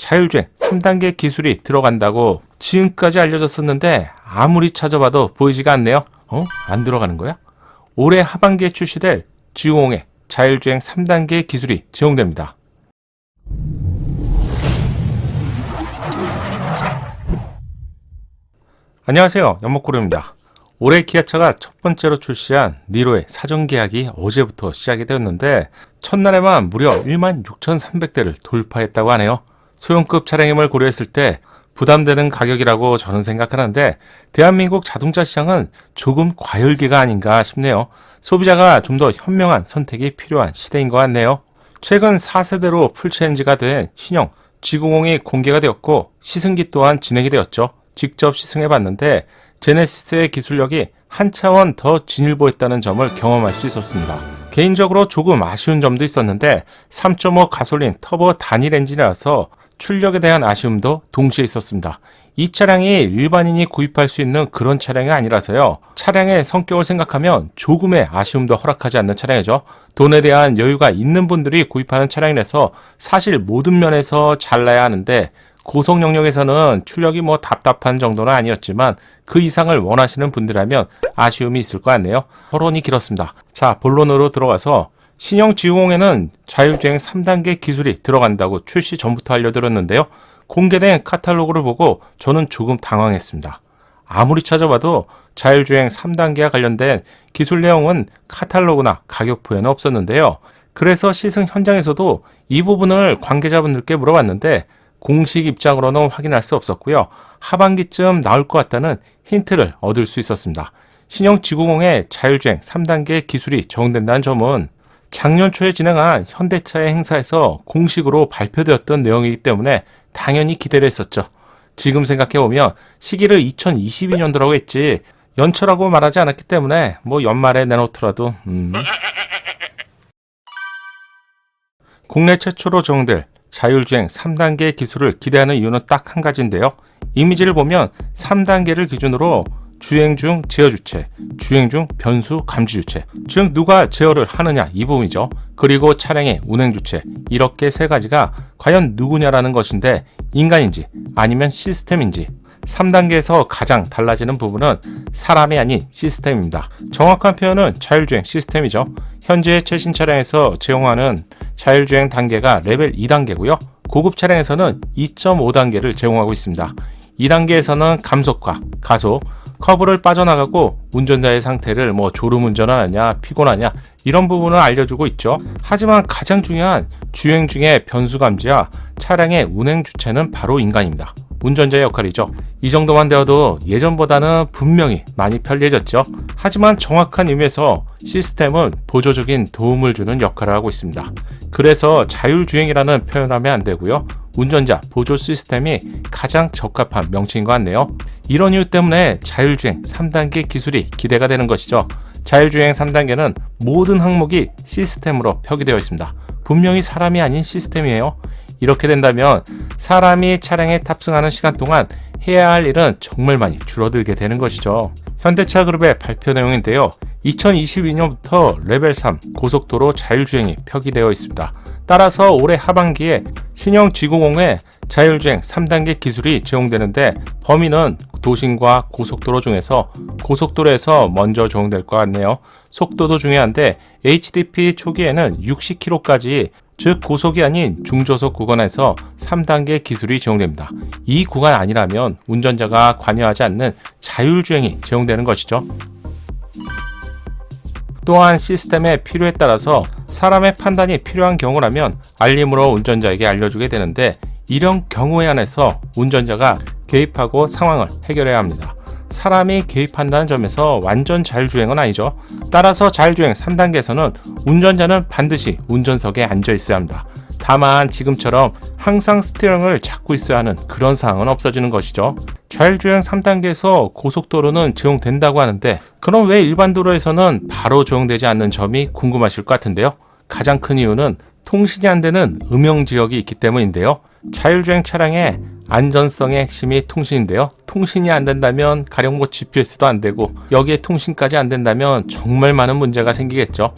자율주행 3단계 기술이 들어간다고 지금까지 알려졌었는데 아무리 찾아봐도 보이지가 않네요. 어? 안 들어가는 거야? 올해 하반기에 출시될 G50의 자율주행 3단계 기술이 제공됩니다. 안녕하세요. 연목고료입니다. 올해 기아차가 첫 번째로 출시한 니로의 사전 계약이 어제부터 시작이 되었는데 첫날에만 무려 1만 6,300대를 돌파했다고 하네요. 소형급 차량임을 고려했을 때 부담되는 가격이라고 저는 생각하는데 대한민국 자동차 시장은 조금 과열기가 아닌가 싶네요. 소비자가 좀 더 현명한 선택이 필요한 시대인 것 같네요. 최근 4세대로 풀체인지가 된 신형 G90이 공개가 되었고 시승기 또한 진행이 되었죠. 직접 시승해 봤는데 제네시스의 기술력이 한 차원 더 진일보했다는 점을 경험할 수 있었습니다. 개인적으로 조금 아쉬운 점도 있었는데 3.5 가솔린 터보 단일 엔진이라서 출력에 대한 아쉬움도 동시에 있었습니다. 이 차량이 일반인이 구입할 수 있는 그런 차량이 아니라서요. 차량의 성격을 생각하면 조금의 아쉬움도 허락하지 않는 차량이죠. 돈에 대한 여유가 있는 분들이 구입하는 차량이라서 사실 모든 면에서 잘나야 하는데 고속 영역에서는 출력이 뭐 답답한 정도는 아니었지만 그 이상을 원하시는 분들이라면 아쉬움이 있을 것 같네요. 토론이 길었습니다. 자, 본론으로 들어가서 신형 G50에는 자율주행 3단계 기술이 들어간다고 출시 전부터 알려드렸는데요. 공개된 카탈로그를 보고 저는 조금 당황했습니다. 아무리 찾아봐도 자율주행 3단계와 관련된 기술 내용은 카탈로그나 가격표에는 없었는데요. 그래서 시승 현장에서도 이 부분을 관계자분들께 물어봤는데 공식 입장으로는 확인할 수 없었고요. 하반기쯤 나올 것 같다는 힌트를 얻을 수 있었습니다. 신형 G90의 자율주행 3단계 기술이 적용된다는 점은 작년 초에 진행한 현대차의 행사에서 공식으로 발표되었던 내용이기 때문에 당연히 기대를 했었죠. 지금 생각해보면 시기를 2022년도라고 했지 연초라고 말하지 않았기 때문에 뭐 연말에 내놓더라도 음. 국내 최초로 적용될 자율주행 3단계 기술을 기대하는 이유는 딱 한 가지인데요. 이미지를 보면 3단계를 기준으로 주행 중 제어 주체, 주행 중 변수 감지 주체, 즉 누가 제어를 하느냐 이 부분이죠. 그리고 차량의 운행 주체 이렇게 세 가지가 과연 누구냐라는 것인데 인간인지 아니면 시스템인지 3단계에서 가장 달라지는 부분은 사람이 아닌 시스템입니다. 정확한 표현은 자율주행 시스템이죠. 현재 최신 차량에서 제공하는 자율주행 단계가 레벨 2단계고요. 고급 차량에서는 2.5단계를 제공하고 있습니다. 2단계에서는 감속과 가속, 커브를 빠져나가고 운전자의 상태를 뭐 졸음 운전하느냐 피곤하냐 이런 부분을 알려주고 있죠. 하지만 가장 중요한 주행 중의 변수 감지와 차량의 운행 주체는 바로 인간입니다. 운전자의 역할이죠. 이 정도만 되어도 예전보다는 분명히 많이 편리해졌죠. 하지만 정확한 의미에서 시스템은 보조적인 도움을 주는 역할을 하고 있습니다. 그래서 자율주행이라는 표현을 하면 안 되고요. 운전자 보조 시스템이 가장 적합한 명칭인 것 같네요. 이런 이유 때문에 자율주행 3단계 기술이 기대가 되는 것이죠. 자율주행 3단계는 모든 항목이 시스템으로 표기되어 있습니다. 분명히 사람이 아닌 시스템이에요. 이렇게 된다면 사람이 차량에 탑승하는 시간 동안 해야 할 일은 정말 많이 줄어들게 되는 것이죠. 현대차 그룹의 발표 내용인데요. 2022년부터 레벨 3 고속도로 자율주행이 표기되어 있습니다. 따라서 올해 하반기에 신형 G90의 자율주행 3단계 기술이 제공되는데 범위는 도심과 고속도로 중에서 고속도로에서 먼저 적용될 것 같네요. 속도도 중요한데 HDP 초기에는 60km까지 즉 고속이 아닌 중저속 구간에서 3단계 기술이 제공됩니다. 이 구간 아니라면 운전자가 관여하지 않는 자율주행이 제공되는 것이죠. 또한 시스템의 필요에 따라서 사람의 판단이 필요한 경우라면 알림으로 운전자에게 알려주게 되는데 이런 경우에 한해서 운전자가 개입하고 상황을 해결해야 합니다. 사람이 개입한다는 점에서 완전 자율주행은 아니죠. 따라서 자율주행 3단계에서는 운전자는 반드시 운전석에 앉아 있어야 합니다. 다만 지금처럼 항상 스티어링을 잡고 있어야 하는 그런 상황은 없어지는 것이죠. 자율주행 3단계에서 고속도로는 적용된다고 하는데 그럼 왜 일반 도로에서는 바로 적용되지 않는 점이 궁금하실 것 같은데요. 가장 큰 이유는 통신이 안 되는 음영 지역이 있기 때문인데요. 자율주행 차량의 안전성의 핵심이 통신인데요. 통신이 안 된다면 가령 뭐 GPS도 안 되고 여기에 통신까지 안 된다면 정말 많은 문제가 생기겠죠.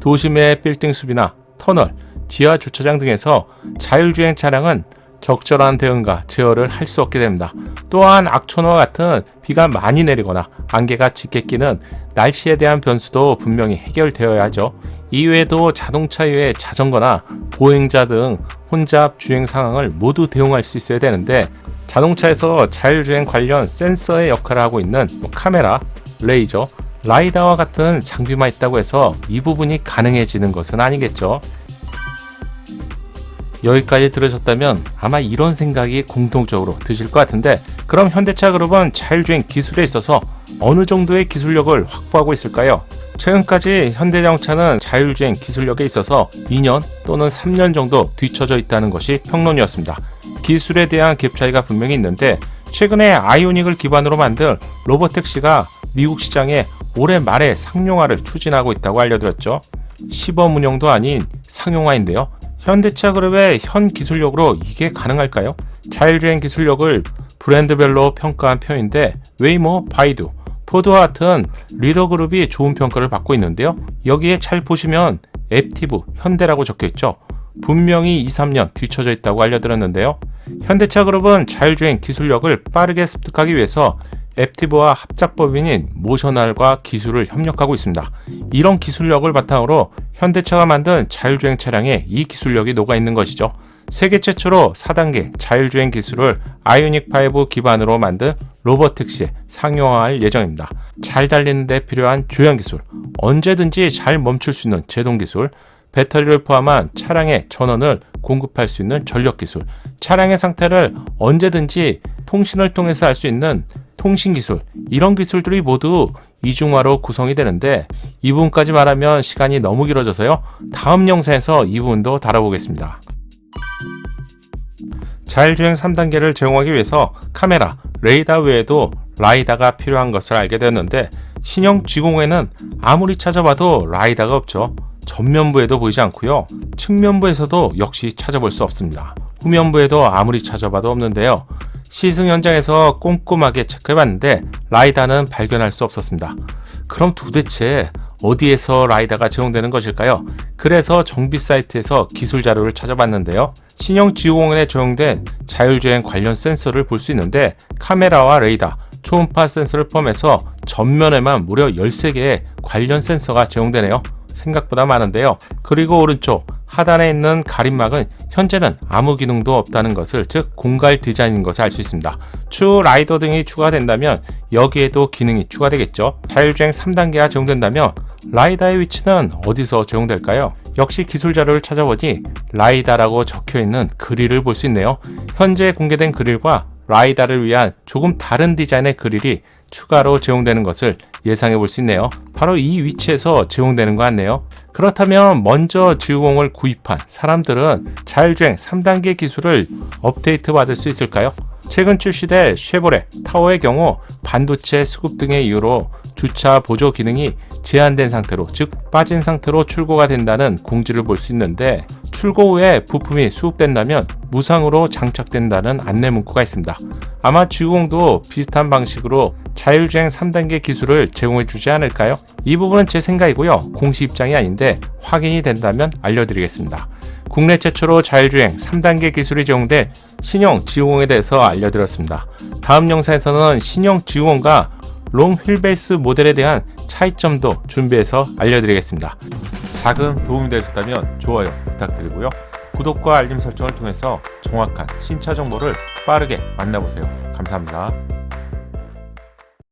도심의 빌딩 숲이나 터널, 지하 주차장 등에서 자율주행 차량은 적절한 대응과 제어를 할 수 없게 됩니다. 또한 악천후와 같은 비가 많이 내리거나 안개가 짙게 끼는 날씨에 대한 변수도 분명히 해결되어야 하죠. 이외에도 자동차 외에 자전거나 보행자 등 혼잡 주행 상황을 모두 대응할 수 있어야 되는데 자동차에서 자율주행 관련 센서의 역할을 하고 있는 뭐 카메라, 레이저, 라이다와 같은 장비만 있다고 해서 이 부분이 가능해지는 것은 아니겠죠. 여기까지 들으셨다면 아마 이런 생각이 공통적으로 드실 것 같은데 그럼 현대차 그룹은 자율주행 기술에 있어서 어느 정도의 기술력을 확보하고 있을까요? 최근까지 현대자동차는 자율주행 기술력에 있어서 2년 또는 3년 정도 뒤처져 있다는 것이 평론이었습니다. 기술에 대한 갭 차이가 분명히 있는데 최근에 아이오닉을 기반으로 만든 로보택시가 미국 시장에 올해 말에 상용화를 추진하고 있다고 알려드렸죠. 시범 운영도 아닌 상용화인데요. 현대차 그룹의 현 기술력으로 이게 가능할까요? 자율주행 기술력을 브랜드별로 평가한 편인데 웨이모, 바이두, 포드와 같은 리더 그룹이 좋은 평가를 받고 있는데요. 여기에 잘 보시면 앱티브, 현대라고 적혀 있죠. 분명히 2, 3년 뒤처져 있다고 알려드렸는데요. 현대차 그룹은 자율주행 기술력을 빠르게 습득하기 위해서 앱티브와 합작법인인 모셔날과 기술을 협력하고 있습니다. 이런 기술력을 바탕으로 현대차가 만든 자율주행 차량에 이 기술력이 녹아 있는 것이죠. 세계 최초로 4단계 자율주행 기술을 아이오닉5 기반으로 만든 로버택시에 상용화할 예정입니다. 잘 달리는 데 필요한 조향 기술, 언제든지 잘 멈출 수 있는 제동 기술, 배터리를 포함한 차량의 전원을 공급할 수 있는 전력 기술, 차량의 상태를 언제든지 통신을 통해서 알 수 있는 통신 기술, 이런 기술들이 모두 이중화로 구성이 되는데 이 부분까지 말하면 시간이 너무 길어져서요. 다음 영상에서 이 부분도 다뤄보겠습니다. 자율주행 3단계를 제공하기 위해서 카메라, 레이더 외에도 라이다가 필요한 것을 알게 되었는데 신형 G0에는 아무리 찾아봐도 라이다가 없죠. 전면부에도 보이지 않고요. 측면부에서도 역시 찾아볼 수 없습니다. 후면부에도 아무리 찾아봐도 없는데요. 시승 현장에서 꼼꼼하게 체크해봤는데 라이다는 발견할 수 없었습니다. 그럼 도대체 어디에서 라이다가 제공되는 것일까요? 그래서 정비 사이트에서 기술 자료를 찾아봤는데요. 신형 G50에 적용된 자율주행 관련 센서를 볼 수 있는데 카메라와 레이더, 초음파 센서를 포함해서 전면에만 무려 13개의 관련 센서가 제공되네요. 생각보다 많은데요. 그리고 오른쪽 하단에 있는 가림막은 현재는 아무 기능도 없다는 것을 즉 공갈 디자인인 것을 알 수 있습니다. 추후 라이더 등이 추가된다면 여기에도 기능이 추가되겠죠. 자율주행 3단계가 제공된다면 라이다의 위치는 어디서 제공될까요? 역시 기술 자료를 찾아보니 라이다라고 적혀 있는 그릴을 볼 수 있네요. 현재 공개된 그릴과 라이다를 위한 조금 다른 디자인의 그릴이 추가로 제공되는 것을 예상해 볼 수 있네요. 바로 이 위치에서 제공되는 것 같네요. 그렇다면 먼저 G50을 구입한 사람들은 자율주행 3단계 기술을 업데이트 받을 수 있을까요? 최근 출시된 쉐보레 타워의 경우 반도체 수급 등의 이유로 주차 보조 기능이 제한된 상태로 즉 빠진 상태로 출고가 된다는 공지를 볼 수 있는데 출고 후에 부품이 수급된다면 무상으로 장착된다는 안내 문구가 있습니다. 아마 G90도 비슷한 방식으로 자율주행 3단계 기술을 제공해 주지 않을까요? 이 부분은 제 생각이고요. 공식 입장이 아닌데 확인이 된다면 알려드리겠습니다. 국내 최초로 자율주행 3단계 기술이 제공된 신형 G50에 대해서 알려드렸습니다. 다음 영상에서는 신형 G50과 롱 휠베이스 모델에 대한 차이점도 준비해서 알려드리겠습니다. 작은 도움이 되셨다면 좋아요 부탁드리고요. 구독과 알림 설정을 통해서 정확한 신차 정보를 빠르게 만나보세요. 감사합니다.